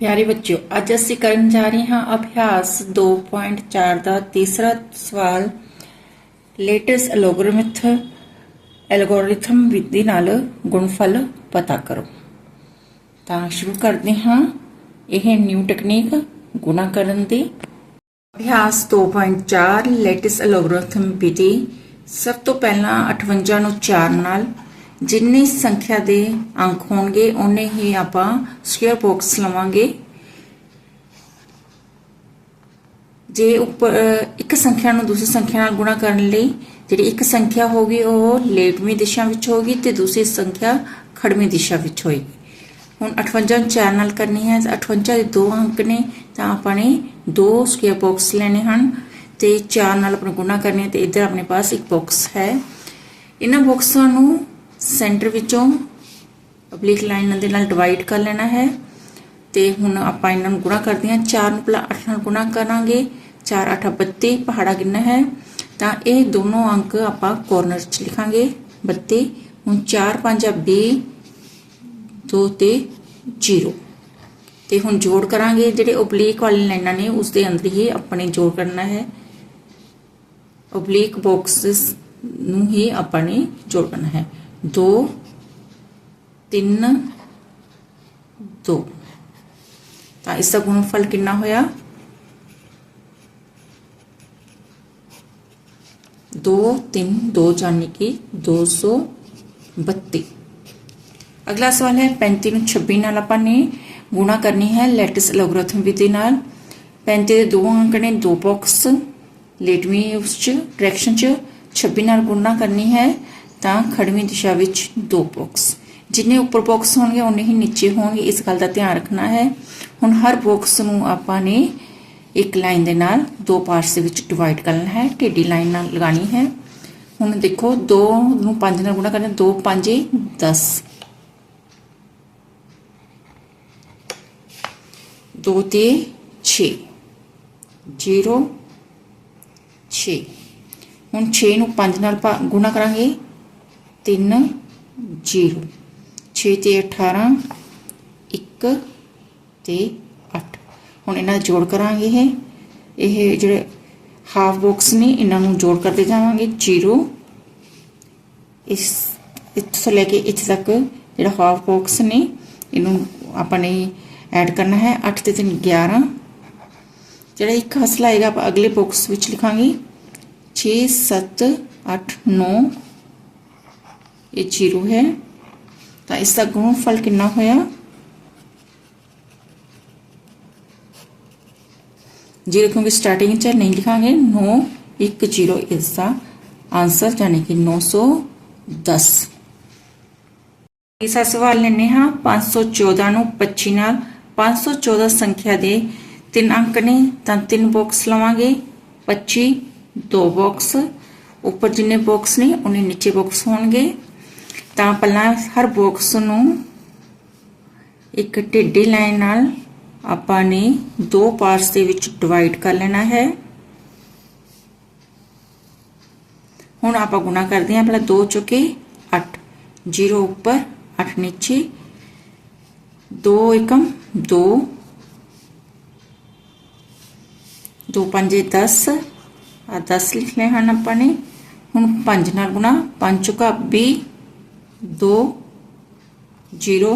ਪਿਆਰੇ ਬੱਚਿਓ, ਅੱਜ ਅਸੀਂ ਕਰਨ ਜਾ ਰਹੇ ਹਾਂ ਅਭਿਆਸ 2.4 ਦਾ ਤੀਸਰਾ ਸਵਾਲ ਲੇਟੈਸਟ ਐਲੋਗਰਿਥਮ ਐਲਗੋਰਿਥਮ ਵਿਧੀ ਨਾਲ ਗੁਣਫਲ ਪਤਾ ਕਰੋ। ਤਾਂ ਸ਼ੁਰੂ ਕਰਦੇ ਹਾਂ। ਇਹ ਨਿਊ ਟੈਕਨੀਕ ਗੁਣਾ ਕਰਨ ਦੀ। ਅਭਿਆਸ 2.4 ਲੇਟੈਸਟ ਐਲੋਗਰਿਥਮ ਵਿਧੀ ਸਭ ਤੋਂ ਪਹਿਲਾਂ 58 ਨੂੰ 4 ਨਾਲ ਜਿੰਨੀ ਸੰਖਿਆ ਦੇ ਅੰਕ ਹੋਣਗੇ ਉਹਨੇ ਹੀ ਆਪਾਂ ਸਕੁਅਰ ਬਾਕਸ ਲਵਾਂਗੇ। ਜੇ ਉੱਪਰ ਇੱਕ ਸੰਖਿਆ ਨੂੰ ਦੂਸਰੀ ਸੰਖਿਆ ਨਾਲ ਗੁਣਾ ਕਰਨ ਲਈ ਜਿਹੜੀ ਇੱਕ ਸੰਖਿਆ ਹੋਗੀ ਉਹ ਲੇਟਵੀਂ ਦਿਸ਼ਾ ਵਿੱਚ ਹੋਗੀ ਤੇ ਦੂਸਰੀ ਸੰਖਿਆ ਖੜਵੀਂ ਦਿਸ਼ਾ ਵਿੱਚ ਹੋਏਗੀ। ਹੁਣ 58 ਨੂੰ 4 ਨਾਲ ਕਰਨੀ ਹੈ 58 ਦੇ ਦੋ ਅੰਕ ਨੇ, ਤਾਂ ਆਪਾਂ ਨੇ ਦੋ ਸਕੁਅਰ ਬਾਕਸ ਲੈਣੇ ਹਨ ਤੇ 4 ਨਾਲ ਆਪਣਾ ਗੁਣਾ ਕਰਨੀ ਹੈ ਤੇ ਇੱਧਰ ਆਪਣੇ ਪਾਸ ਇੱਕ ਬਾਕਸ ਹੈ। ਇਹਨਾਂ ਬਾਕਸਾਂ ਨੂੰ ਸੈਂਟਰ ਵਿੱਚੋਂ ਓਬਲਿਕ ਲਾਈਨ ਦੇ ਨਾਲ ਡਿਵਾਈਡ ਕਰ ਲੈਣਾ ਹੈ। ਤੇ ਹੁਣ ਆਪਾਂ ਇਹਨਾਂ ਨੂੰ ਗੁਣਾ ਕਰਦੇ ਹਾਂ। 4 ਨੂੰ ਪਹਿਲਾਂ 8 ਨਾਲ ਗੁਣਾ ਕਰਾਂਗੇ। 4 8 32 ਪਹਾੜਾ ਕਿੰਨਾ ਹੈ? ਤਾਂ ਇਹ ਦੋਨੋਂ ਅੰਕ ਆਪਾਂ ਕੋਰਨਰ 'ਚ ਲਿਖਾਂਗੇ। 32 ਹੁਣ 4 5 20 2 ਤੇ 0 ਤੇ ਹੁਣ ਜੋੜ ਕਰਾਂਗੇ। ਜਿਹੜੇ ਓਬਲੀਕ ਵਾਲੀ ਲਾਈਨਾਂ ਨੇ ਉਸ ਦੇ ਅੰਦਰ ਹੀ ਆਪਣੇ ਜੋੜ ਕਰਨਾ ਹੈ। ਓਬਲੀਕ ਬਾਕਸਸ ਨੂੰ ਹੀ ਆਪਾਂ ਨੇ ਜੋੜ ਕਰਨਾ ਹੈ। 2 3 2 ਤਾਂ ਇਸ ਦਾ ਗੁਣਨਫਲ ਕਿੰਨਾ ਹੋਇਆ 2 3 2 ਜਾਨੀ ਕਿ 232 ਅਗਲਾ ਸਵਾਲ ਹੈ 35 ਨੂੰ 26 ਨਾਲ ਆਪਾਂ ਨੇ ਗੁਣਾ ਕਰਨੀ ਹੈ ਲੈਟਿਸ ਲੋਗਰਿਥਮ ਵਿਧੀ ਨਾਲ 35 ਦੇ ਦੋ ਅੰਕ ਨੇ ਦੋ ਬਾਕਸ ਲੇਟਵੀਂ ਉਸ ਚ ਡਾਇਰੈਕਸ਼ਨ ਚ 26 ਨਾਲ ਗੁਣਾ ਕਰਨੀ ਹੈ ਤਾਂ ਖੜਵੀਂ ਦਿਸ਼ਾ ਵਿੱਚ ਦੋ ਬਾਕਸ ਜਿੰਨੇ ਉੱਪਰ ਬਾਕਸ ਹੋਣਗੇ ਉਨੇ ਹੀ ਨੀਚੇ ਹੋਣਗੇ। ਇਸ ਗੱਲ ਦਾ ਧਿਆਨ ਰੱਖਣਾ ਹੈ। ਹੁਣ ਹਰ ਬਾਕਸ ਨੂੰ ਆਪਾਂ ਨੇ ਇੱਕ ਲਾਈਨ ਦੇ ਨਾਲ ਦੋ ਪਾਰਟਸ ਦੇ ਵਿੱਚ ਡਿਵਾਈਡ ਕਰਨਾ ਹੈ। ਟੇਢੀ ਲਾਈਨ ਨਾਲ ਲਗਾਣੀ ਹੈ। ਹੁਣ ਦੇਖੋ 2 ਨੂੰ 5 ਨਾਲ ਗੁਣਾ ਕਰਨਾ 2 5 10 2 ਤੇ 6 0 6 ਹੁਣ 6 ਨੂੰ 5 ਨਾਲ ਭਾ- ਗੁਣਾ ਕਰਾਂਗੇ। 3 0 6 ਤੇ 18 1 ਤੇ 8 ਹੁਣ ਇਹਨਾਂ ਜੋੜ ਕਰਾਂਗੇ ਇਹ। ਇਹ ਜਿਹੜੇ ਹਾਫ ਬਾਕਸ ਨੇ, ਇਹਨਾਂ ਨੂੰ ਜੋੜ ਕਰਦੇ ਜਾਵਾਂਗੇ। 0 ਇਸ ਇੱਥੋਂ ਲੈ ਕੇ ਇੱਥੇ ਤੱਕ ਜਿਹੜਾ ਹਾਫ ਬਾਕਸ ਨੇ, ਇਹਨੂੰ ਆਪਾਂ ਨੇ ਐਡ ਕਰਨਾ ਹੈ। 8 ਤੇ 3 11 ਜਿਹੜਾ ਇੱਕ ਹਸਲਾ ਆਏਗਾ, ਆਪਾਂ ਅਗਲੇ ਬਾਕਸ ਵਿੱਚ ਲਿਖਾਂਗੇ। 6 7 8 9 ਇਹ 0 ਹੈ ਤਾਂ ਇਸ ਦਾ ਗੁਣਨਫਲ ਕਿੰਨਾ ਹੋਇਆ ਜੀਰੋ ਕਿਉਂਕਿ ਸਟਾਰਟਿੰਗ ਚ ਨਹੀਂ ਲਿਖਾਂਗੇ 9 1 0 ਇਸ ਦਾ ਆਨਸਰ ਯਾਨੀ ਕਿ 910 ਇਸ ਸਵਾਲ ਲੈਣੇ ਹਾਂ 514 ਨੂੰ 25 ਨਾਲ 514 ਸੰਖਿਆ ਦੇ ਤਿੰਨ ਅੰਕ ਨੇ ਤਾਂ ਤਿੰਨ ਬਾਕਸ ਲਵਾਂਗੇ 25 ਦੋ ਬਾਕਸ ਉੱਪਰ ਜਿੰਨੇ ਬਾਕਸ ਨੇ ਉਹਨੇ ਨੀਚੇ ਬਾਕਸ ਹੋਣਗੇ ਤਾਂ ਪਹਿਲਾਂ ਹਰ ਬਾਕਸ ਨੂੰ ਇੱਕ ਟੇਢੀ ਲਾਈਨ ਨਾਲ ਆਪਾਂ ਨੇ ਦੋ ਪਾਰਟਸ ਦੇ ਵਿੱਚ ਡਿਵਾਈਡ ਕਰ ਲੈਣਾ ਹੈ। ਹੁਣ ਆਪਾਂ ਗੁਣਾ ਕਰਦੇ ਹਾਂ, ਪਹਿਲਾਂ 2 ਚੁਕੇ 8 0 ਉੱਪਰ 8 ਨੀਚੇ। 2 ਏਕਮ 2 2 5 10 ਆ 10 ਲਿਖ ਹਨ ਆਪਾਂ ਨੇ। ਹੁਣ 5 ਨਾਲ ਗੁਣਾ 5 ਚੁਕਾ 20 2 0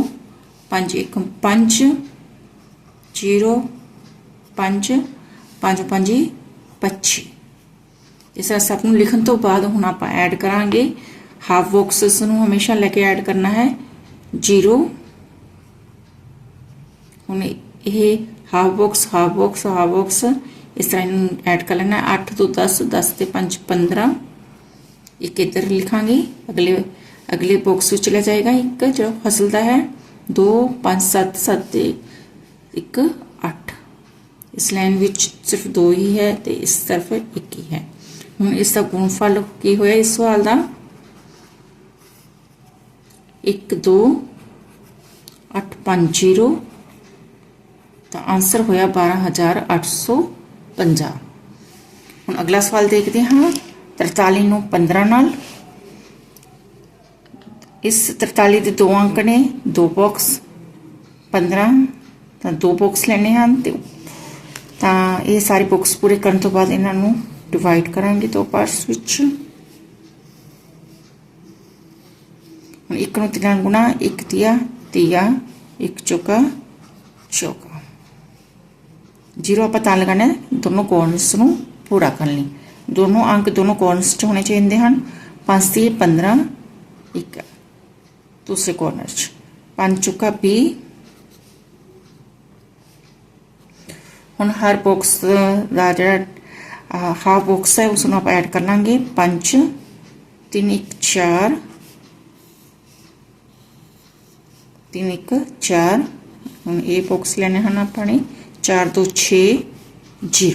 5 ਏਕਮ 5 0 5 5 5 25 ਇਸ ਤਰ੍ਹਾਂ ਸਭ ਨੂੰ ਲਿਖਣ ਤੋਂ ਬਾਅਦ ਹੁਣ ਆਪਾਂ ਐਡ ਕਰਾਂਗੇ। ਹਾਫ ਬਾਕਸਸ ਨੂੰ ਹਮੇਸ਼ਾ ਲੈ ਕੇ ਐਡ ਕਰਨਾ ਹੈ। 0 ਹੁਣ ਇਹ half box half box half box ਇਸ ਤਰ੍ਹਾਂ ਇਹਨੂੰ ਐਡ ਕਰ ਲੈਣਾ। 8 ਤੋਂ 10 10 ਤੇ 5 15 ਇੱਕ ਇੱਧਰ ਲਿਖਾਂਗੇ। ਅਗਲੇ ਅਗਲੇ ਬਾਕਸ ਵਿੱਚ ਚਲਾ ਜਾਏਗਾ। ਇੱਕ ਜਿਹੜਾ ਫਸਲ ਦਾ ਹੈ 2 5 7 7 ਤੇ ਇੱਕ 8 ਇਸ ਲਾਈਨ ਵਿੱਚ ਸਿਰਫ 2 ਹੀ ਹੈ ਤੇ ਇਸ ਤਰਫ 1 ਹੀ ਹੈ। ਹੁਣ ਇਸ ਦਾ ਗੁਣਫਲ ਕੀ ਹੋਇਆ ਇਸ ਸਵਾਲ ਦਾ? 1 2 8 5 0 ਤਾਂ ਆਨਸਰ ਹੋਇਆ 12850 ਹੁਣ ਅਗਲਾ ਸਵਾਲ ਦੇਖਦੇ ਹਾਂ। 43 ਨੂੰ 15 ਨਾਲ ਇਸ 43 ਦੇ ਦੋ ਅੰਕ ਨੇ, ਦੋ ਬਾਕਸ 15 ਤਾਂ ਦੋ ਬਾਕਸ ਲੈਣੇ ਹਨ ਤੇ ਤਾਂ ਇਹ ਸਾਰੇ ਬਾਕਸ ਪੂਰੇ ਕਰਨ ਤੋਂ ਬਾਅਦ ਇਹਨਾਂ ਨੂੰ ਡਿਵਾਈਡ ਕਰਾਂਗੇ ਦੋ ਪਾਰਟਸ ਵਿੱਚ। ਹੁਣ ਇੱਕ ਨੂੰ ਤਿੰਨ ਗੁਣਾ, ਇੱਕ ਤੀਆ ਤੀਆ, ਇੱਕ ਚੌਕਾ ਚੌਕਾ। ਜ਼ੀਰੋ ਆਪਾਂ ਤਾਂ ਲਗਾਣਾ ਹੈ, ਦੋਨੋਂ ਕੋਰਨਸ ਨੂੰ ਪੂਰਾ ਕਰਨ ਲਈ। ਦੋਨੋਂ ਅੰਕ ਦੋਨੋਂ ਕੋਰਨਸ 'ਚ ਹੋਣੇ ਚਾਹੀਦੇ ਹਨ। 5 ਤੇ 15 ਇੱਕ। ਦੂਸਰੇ ਕੋਰਨਰ 'ਚ ਪੰਜ ਚੁੱਕਾ 20 ਹੁਣ ਹਰ ਬਾਕਸ ਦਾ ਜਿਹੜਾ ਹਾਫ ਬਾਕਸ ਹੈ ਉਸ ਨੂੰ ਆਪਾਂ ਐਡ ਕਰ ਲਾਂਗੇ 5 3 1 4 3 1 4 ਹੁਣ ਇਹ ਬਾਕਸ ਲੈਣੇ ਹਨ ਆਪਾਂ ਨੇ 4 2 6 0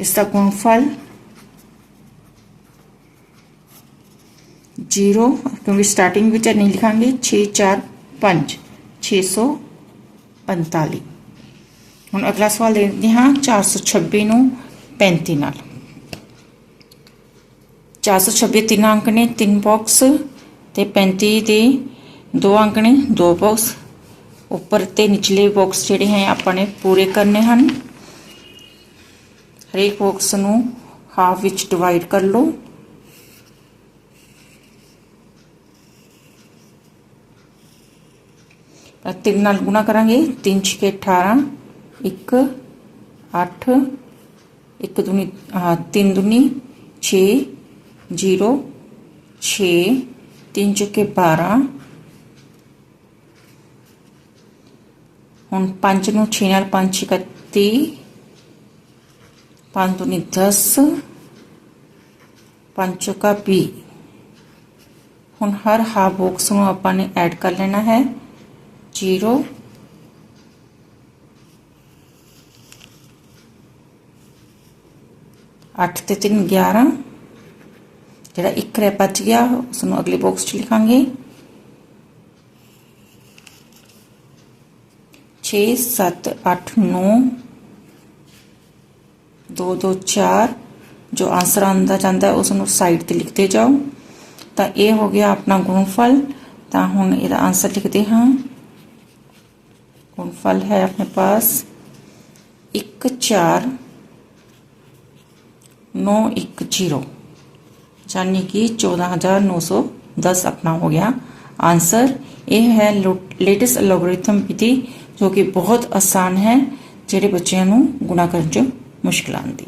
ਇਸ ਦਾ ਗੁਣਨਫਲ 0 ਕਿਉਂਕਿ ਸਟਾਰਟਿੰਗ ਵਿੱਚ ਨਹੀਂ ਲਿਖਾਂਗੇ 6 4 5 645 ਹੁਣ ਅਗਲਾ ਸਵਾਲ ਦੇਖਦੇ ਹਾਂ 426 ਨੂੰ 35 ਨਾਲ। 426 ਤਿੰਨ ਅੰਕ ਨੇ, ਤਿੰਨ ਬਾਕਸ ਤੇ 35 ਦੇ ਦੋ ਅੰਕ ਨੇ, ਦੋ ਬਾਕਸ ਉੱਪਰ ਤੇ ਨਿਚਲੇ ਬਾਕਸ ਜਿਹੜੇ ਹੈ, ਆਪਾਂ ਨੇ ਪੂਰੇ ਕਰਨੇ ਹਨ। ਹਰੇਕ ਬਾਕਸ ਨੂੰ ਹਾਫ ਵਿੱਚ ਡਿਵਾਈਡ ਕਰ ਲਓ। ਤਾਂ ਤਿੰਨ ਨਾਲ ਗੁਣਾ ਕਰਾਂਗੇ 3 6 18 1 8 ਇੱਕ ਦੁਨੀ ਹਾਂ 3 ਦੁਨੀ 6 0 6 3 ਚੁੱਕੇ 12 ਹੁਣ 5 ਨੂੰ 6 ਨਾਲ 5 31 5 ਦੁਨੀ 10 5 ਚੁੱਕਾ 20 ਹੁਣ ਹਰ ਹਾਫ ਬਾਕਸ ਨੂੰ ਆਪਾਂ ਨੇ ਐਡ ਕਰ ਲੈਣਾ ਹੈ। 0 8 ਤੇ 3 11 ਜਿਹੜਾ ਇੱਕ ਰਹਿ ਬਚ ਗਿਆ ਉਸ ਨੂੰ ਅਗਲੇ ਬਾਕਸ 'ਚ ਲਿਖਾਂਗੇ। 6 7 8 9 2 2 4 ਜੋ ਆਂਸਰ ਆਂਦਾ ਜਾਂਦਾ ਹੈ ਉਸ ਨੂੰ ਸਾਈਡ ਤੇ ਲਿਖਦੇ ਜਾਓ। ਤਾਂ ਇਹ ਹੋ ਗਿਆ ਆਪਣਾ ਗੁਣਫਲ। ਤਾਂ ਹੁਣ ਇਹਦਾ ਆਂਸਰ ਲਿਖਦੇ ਹਾਂ। ਗੁਣਨਫਲ ਹੈ ਆਪਣੇ ਪਾਸ 1 4 910 यानी कि 14910 अपना हो गया आंसर ये है ਲੇਟੈਸਟ ਐਲਗੋਰਿਥਮ ਵਿਧੀ ਜੋ ਕਿ ਬਹੁਤ ਆਸਾਨ ਹੈ ਜਿਹੜੇ ਬੱਚਿਆਂ ਨੂੰ ਗੁਣਾ ਕਰਨ 'ਚ ਮੁਸ਼ਕਲ ਆਉਂਦੀ